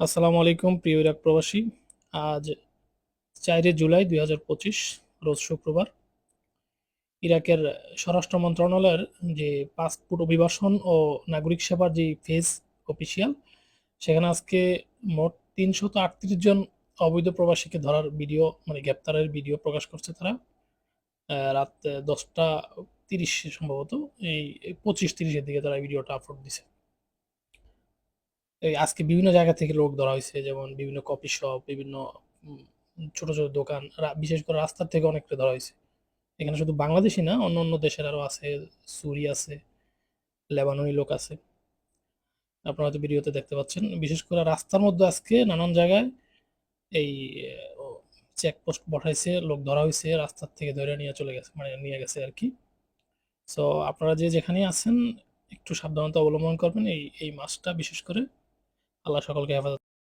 আসসালামু আলাইকুম, প্রিয় ইরাক প্রবাসী। আজ চারে জুলাই দুই হাজার পঁচিশ, রোজ শুক্রবার। ইরাকের স্বরাষ্ট্র মন্ত্রণালয়ের যে পাসপোর্ট অভিবাসন ও নাগরিক সেবার যে ফেজ অফিসিয়াল, সেখানে আজকে মোট তিনশত আটত্রিশ জন অবৈধ প্রবাসীকে ধরার ভিডিও মানে গ্রেপ্তারের ভিডিও প্রকাশ করছে তারা। রাত দশটা তিরিশ সম্ভবত, এই পঁচিশ তিরিশের দিকে তারা ভিডিওটা আপলোড দিছে। এই আজকে বিভিন্ন জায়গা থেকে লোক ধরা হয়েছে, যেমন বিভিন্ন কফি শপ, বিভিন্ন ছোট ছোট দোকান বিশেষ করে রাস্তার থেকে অনেকটা ধরা হয়েছে। এখানে শুধু বাংলাদেশি না, অন্য অন্য দেশের আরও আছে, সুরি আছে, লেবাননি লোক আছে। আপনারা হয়তো ভিডিওতে দেখতে পাচ্ছেন। বিশেষ করে রাস্তার মধ্যে আজকে নানান জায়গায় এই চেকপোস্ট বসাইছে লোক ধরা হয়েছে, রাস্তার থেকে ধরে নিয়ে চলে গেছে মানে নিয়ে গেছে আর কি। সো আপনারা যে যেখানে আছেন, একটু সাবধানতা অবলম্বন করবেন এই এই মাসটা বিশেষ করে। আল্লাহ সকলকে হেফাজত